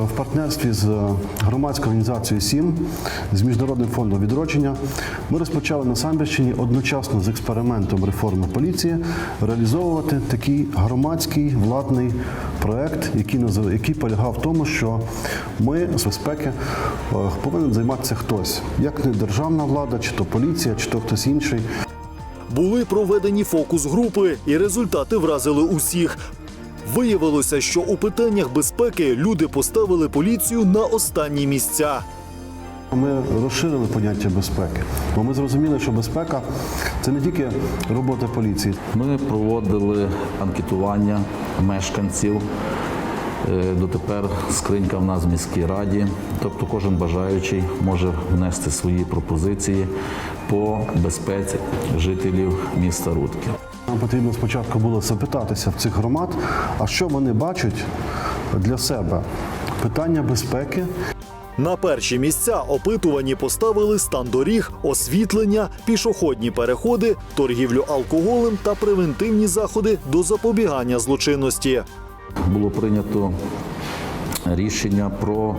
В партнерстві з громадською організацією СІМ з Міжнародним фондом відродження ми розпочали на Самбірщині одночасно з експериментом реформи поліції реалізовувати такий громадський владний проект, який який полягав в тому, що ми з безпеки е, повинен займатися хтось, як не державна влада, чи то поліція, чи то хтось інший. Були проведені фокус-групи, і результати вразили усіх. Виявилося, що у питаннях безпеки люди поставили поліцію на останні місця. Ми розширили поняття безпеки, бо ми зрозуміли, що безпека це не тільки робота поліції, Ми проводили анкетування мешканців. Е, Дотепер скринька в нас в міській раді. Тобто кожен бажаючий може внести свої пропозиції по безпеці жителів міста Рудки. Нам потрібно спочатку було запитатися в цих громад, а що вони бачать для себе. Питання безпеки На перші місця опитувані поставили стан доріг, освітлення, пішохідні переходи, торгівлю алкоголем та превентивні заходи до запобігання злочинності. Було прийнято рішення про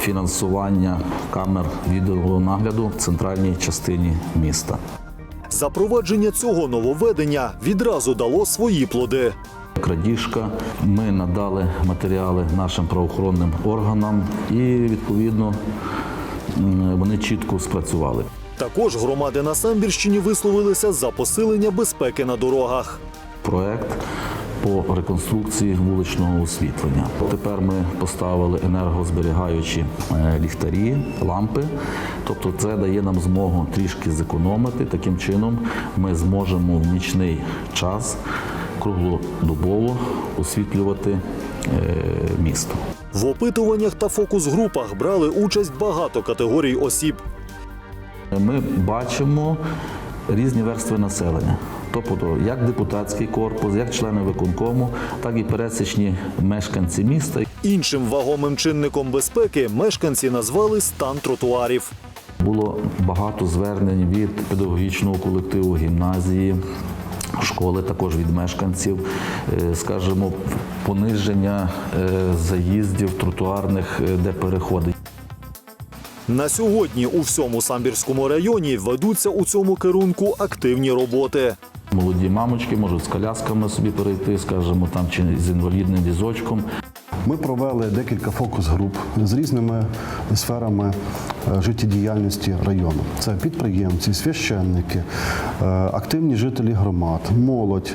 фінансування камер відеонагляду в центральній частині міста. Запровадження цього нововведення відразу дало свої плоди. Крадіжка. Ми надали матеріали нашим правоохоронним органам і відповідно вони чітко спрацювали. Також громади на Самбірщині висловилися за посилення безпеки на дорогах. Проект по реконструкції вуличного освітлення. Тепер ми поставили енергозберігаючі е, ліхтарі, лампи. Тобто, це дає нам змогу трішки зекономити. Таким чином, ми зможемо в нічний час круглодобово освітлювати е, місто. В опитуваннях та фокус-групах брали участь багато категорій осіб. Ми бачимо різні верстви населення. Тобто, як депутатський корпус, як члени виконкому, так і пересічні мешканці міста. Іншим вагомим чинником безпеки мешканці назвали стан тротуарів. Було багато звернень від педагогічного колективу гімназії. Школи також від мешканців, Е, скажімо, пониження е, заїздів тротуарних, е, де переходи. На сьогодні у всьому Самбірському районі ведуться у цьому керунку активні роботи. Молоді мамочки можуть з колясками собі перейти, скажімо, там чи з інвалідним візочком. ми провели декілька фокус-груп з різними сферами е, життєдіяльності району. Це підприємці, священники, е, активні жителі громад, молодь.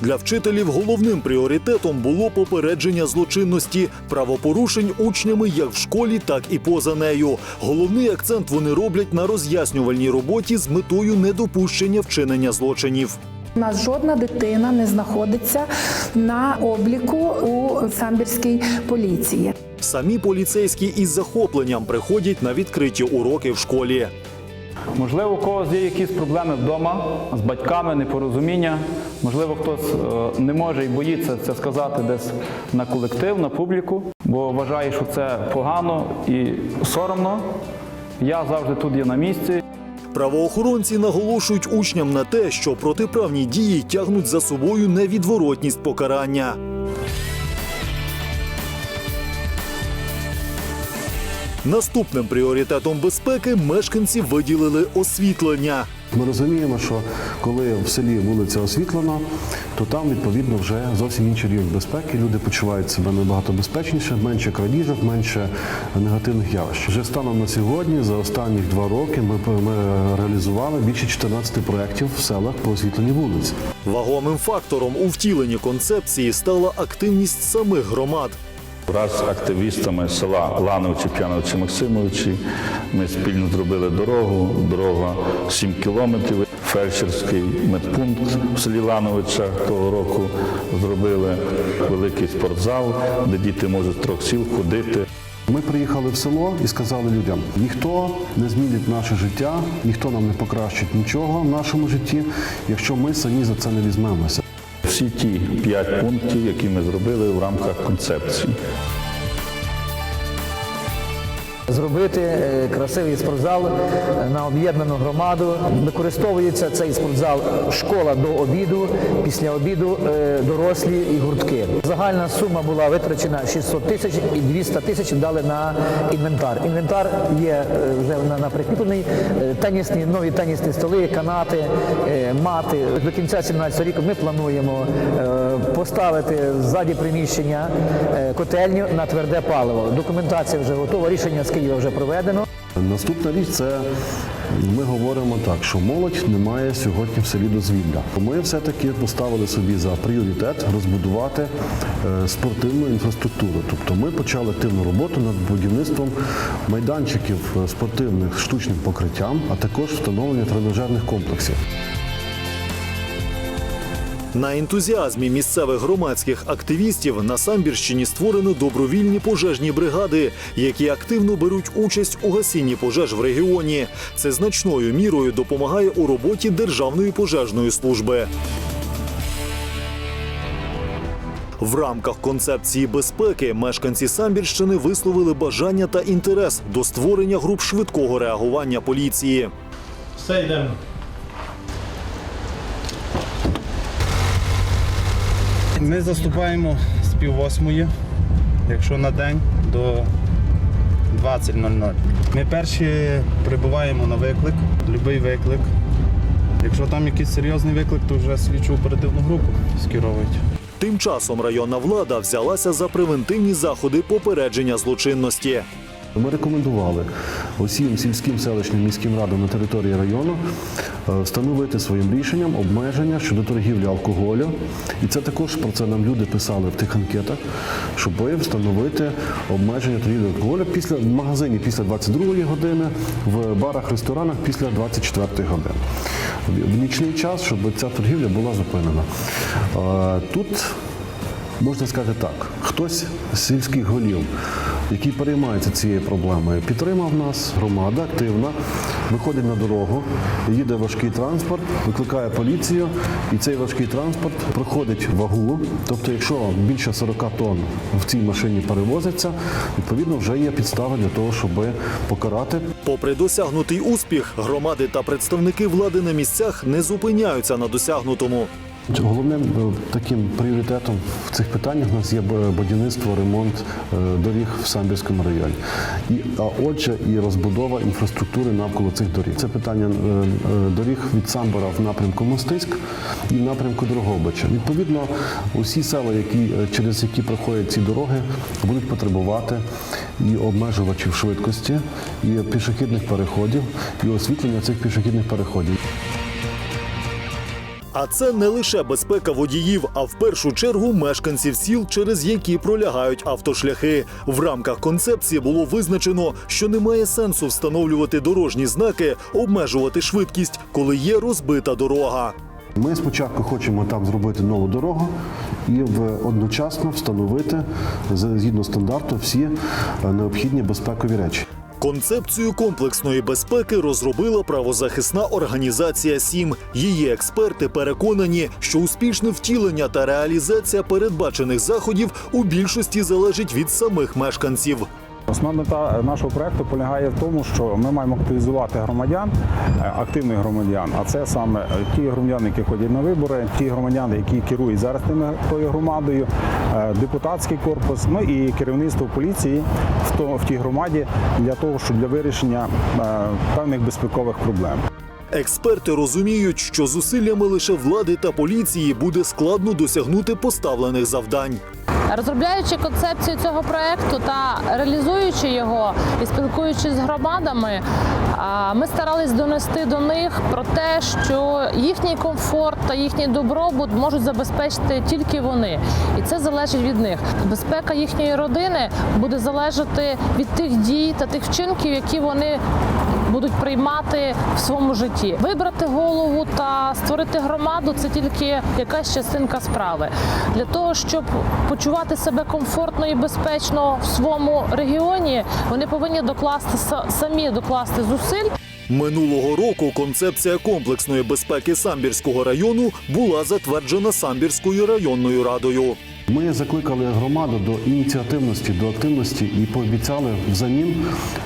Для вчителів головним пріоритетом було попередження злочинності, правопорушень учнями як в школі, так і поза нею. Головний акцент вони роблять на роз'яснювальній роботі з метою недопущення вчинення злочинів. У нас жодна дитина не знаходиться на обліку у самбірській поліції. Самі поліцейські із захопленням приходять на відкриті уроки в школі. Можливо, у когось є якісь проблеми вдома з батьками, непорозуміння. Можливо, хтось е, не може і боїться це сказати десь на колектив, на публіку, бо вважає, що це погано і соромно. Я завжди тут є на місці. Правоохоронці наголошують учням на те, що протиправні дії тягнуть за собою невідворотність покарання. Наступним пріоритетом безпеки мешканці виділили освітлення. Ми розуміємо, що коли в селі вулиця освітлена, то там відповідно вже зовсім інший рівень безпеки. Люди почувають себе набагато безпечніше, менше крадіжок, менше негативних явищ. Вже станом на сьогодні, за останні два роки, ми, ми реалізували більше 14 проєктів в селах по освітленні вулиць. Вагомим фактором у втіленні концепції стала активність самих громад. Раз з активістами села Лановці, П'яновці, Максимовичі ми спільно зробили дорогу. Дорога 7 кілометрів. Фельдшерський медпункт в селі Лановича того року зробили великий спортзал, де діти можуть з трьох сіл ходити. Ми приїхали в село і сказали людям: ніхто не змінить наше життя, ніхто нам не покращить нічого в нашому житті, якщо ми самі за це не візьмемося. Всі ті п'ять пунктів, які ми зробили в рамках концепції. Зробити е, красивий спортзал е, на об'єднану громаду. Використовується цей спортзал школа до обіду, після обіду е, дорослі і гуртки. Загальна сума була витрачена 600 тисяч і 200 тисяч дали на інвентар. Інвентар є вже на, прикріплений. Тенісні, нові тенісні столи, канати, мати. До кінця 2017 року ми плануємо поставити ззаді приміщення котельню на тверде паливо. Документація вже готова, рішення з Києва вже проведено. Наступна річ це ми говоримо так, що молодь не має сьогодні в селі дозвілля. Ми все-таки поставили собі за пріоритет розбудувати е, спортивну інфраструктуру. Тобто ми почали активну роботу над будівництвом майданчиків е, спортивних штучним покриттям, а також встановлення тренажерних комплексів. На ентузіазмі місцевих громадських активістів на Самбірщині створено добровільні пожежні бригади, які активно беруть участь у гасінні пожеж в регіоні. Це значною мірою допомагає у роботі Державної пожежної служби. В рамках концепції безпеки мешканці Самбірщини висловили бажання та інтерес до створення груп швидкого реагування поліції. Все йдемо. Ми заступаємо з пів восьмої, якщо на день до 20.00. Ми перші прибуваємо на виклик, будь-який виклик. Якщо там якийсь серйозний виклик, то вже слідчу оперативну групу скеровують. Тим часом районна влада взялася за превентивні заходи попередження злочинності. Ми рекомендували усім сільським селищним міським радам на території району е, встановити своїм рішенням обмеження щодо торгівлі алкоголю. І це також про це нам люди писали в тих анкетах, щоб встановити обмеження торгівлі алкоголю після в магазині після 22-ї години, в барах, ресторанах після 24-ї години. В- нічний час, щоб ця торгівля була зупинена. Е, Тут Можна сказати так, хтось з сільських голів, який переймається цією проблемою, підтримав нас, громада активна, виходить на дорогу, їде важкий транспорт, викликає поліцію, і цей важкий транспорт проходить вагу. Тобто, якщо більше 40 тонн в цій машині перевозиться, відповідно вже є підстави для того, щоб покарати Попри досягнутий успіх, громади та представники влади на місцях не зупиняються на досягнутому. Головним е, таким пріоритетом в цих питаннях у нас є будівництво, ремонт е, доріг в Самбірському районі. І, а отже, і розбудова інфраструктури навколо цих доріг. Це питання е, доріг від Самбора в напрямку Мостиськ і в напрямку Дрогобича. Відповідно, усі села, які, через які проходять ці дороги, будуть потребувати і обмежувачів швидкості, і пішохідних переходів, і освітлення цих пішохідних переходів. А це не лише безпека водіїв, а в першу чергу мешканців сіл, через які пролягають автошляхи. В рамках концепції було визначено, що немає сенсу встановлювати дорожні знаки, обмежувати швидкість, коли є розбита дорога. Ми спочатку хочемо там зробити нову дорогу і в- одночасно встановити згідно стандарту всі е, необхідні безпекові речі. Концепцію комплексної безпеки розробила правозахисна організація СІМ. Її експерти переконані, що успішне втілення та реалізація передбачених заходів у більшості залежить від самих мешканців. Основна мета нашого проекту полягає в тому, що ми маємо активізувати громадян, е, активних громадян. А це саме ті громадяни, які ходять на вибори, ті громадяни, які керують зараз тими тою громадою, е, депутатський корпус, ну і керівництво поліції в то в тій громаді для того, щоб для вирішення е, певних безпекових проблем. Експерти розуміють, що зусиллями лише влади та поліції буде складно досягнути поставлених завдань. Розробляючи концепцію цього проекту та реалізуючи його і спілкуючись з громадами, ми старались донести до них про те, що їхній комфорт та їхній добробут можуть забезпечити тільки вони, і це залежить від них. Безпека їхньої родини буде залежати від тих дій та тих вчинків, які вони будуть приймати в своєму житті. Вибрати голову та створити громаду це тільки якась частинка справи. Для того, щоб почувати себе комфортно і безпечно в своєму регіоні, вони повинні докласти самі докласти зусиль. Минулого року концепція комплексної безпеки Самбірського району була затверджена Самбірською районною радою. Ми закликали громаду до ініціативності, до активності і пообіцяли взамін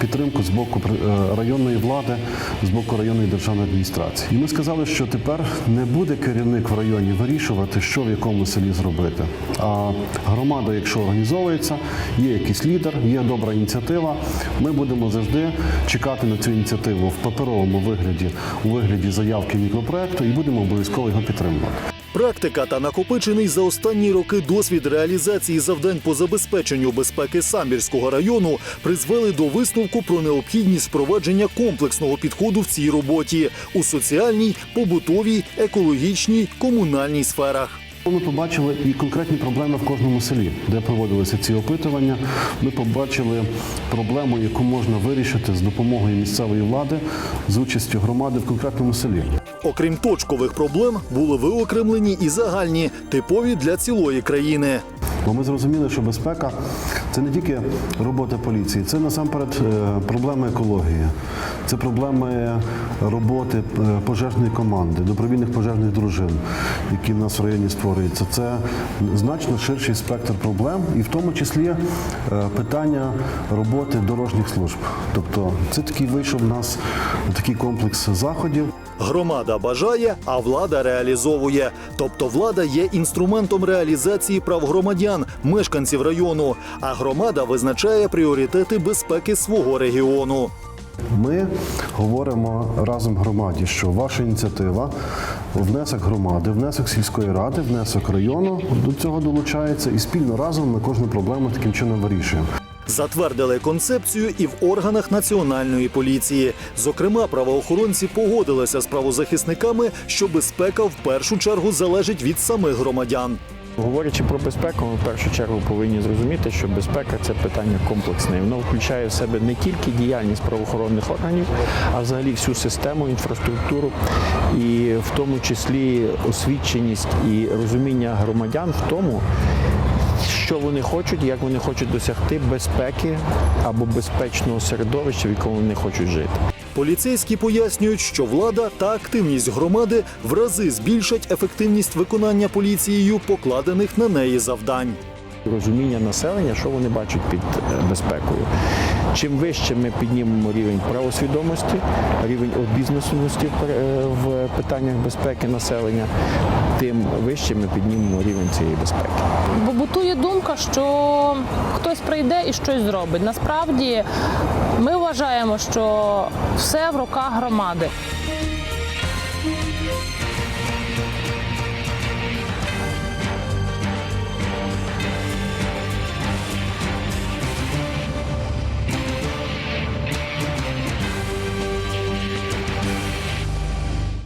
підтримку з боку е, районної влади, з боку районної державної адміністрації. І ми сказали, що тепер не буде керівник в районі вирішувати, що в якому селі зробити. А громада, якщо організовується, є якийсь лідер, є добра ініціатива. Ми будемо завжди чекати на цю ініціативу в паперовому вигляді, у вигляді заявки мікропроекту, і будемо обов'язково його підтримувати. Практика та накопичений за останні роки досвід реалізації завдань по забезпеченню безпеки Самбірського району призвели до висновку про необхідність впровадження комплексного підходу в цій роботі у соціальній, побутовій, екологічній, комунальній сферах. Ми побачили і конкретні проблеми в кожному селі, де проводилися ці опитування. Ми побачили проблему, яку можна вирішити з допомогою місцевої влади з участю громади в конкретному селі. Окрім точкових проблем, були виокремлені і загальні, типові для цілої країни. Бо ми зрозуміли, що безпека це не тільки робота поліції, це насамперед е, проблеми екології, це проблеми роботи е, пожежної команди, добровільних пожежних дружин, які в нас в районі створюються. Це значно ширший спектр проблем, і в тому числі е, питання роботи дорожніх служб. Тобто це такий вийшов в нас такий комплекс заходів. Громада бажає, а влада реалізовує. Тобто влада є інструментом реалізації прав громадян, мешканців району, а громада визначає пріоритети безпеки свого регіону. Ми говоримо разом громаді, що ваша ініціатива, внесок громади, внесок сільської ради, внесок району до цього долучається, і спільно разом ми кожну проблему таким чином вирішуємо. Затвердили концепцію і в органах національної поліції. Зокрема, правоохоронці погодилися з правозахисниками, що безпека в першу чергу залежить від самих громадян. Говорячи про безпеку, ми в першу чергу повинні зрозуміти, що безпека це питання комплексне. Воно включає в себе не тільки діяльність правоохоронних органів, а взагалі всю систему, інфраструктуру, і в тому числі освіченість і розуміння громадян в тому, що вони хочуть, як вони хочуть досягти безпеки або безпечного середовища, в якому вони хочуть жити. Поліцейські пояснюють, що влада та активність громади в рази збільшать ефективність виконання поліцією покладених на неї завдань. розуміння населення, що вони бачать під е, безпекою. Чим вище ми піднімемо рівень правосвідомості, рівень обізнаності в е, в питаннях безпеки населення, тим вище ми піднімемо рівень цієї безпеки. Бо бутує думка, що хтось прийде і щось зробить. Насправді ми вважаємо, що все в руках громади.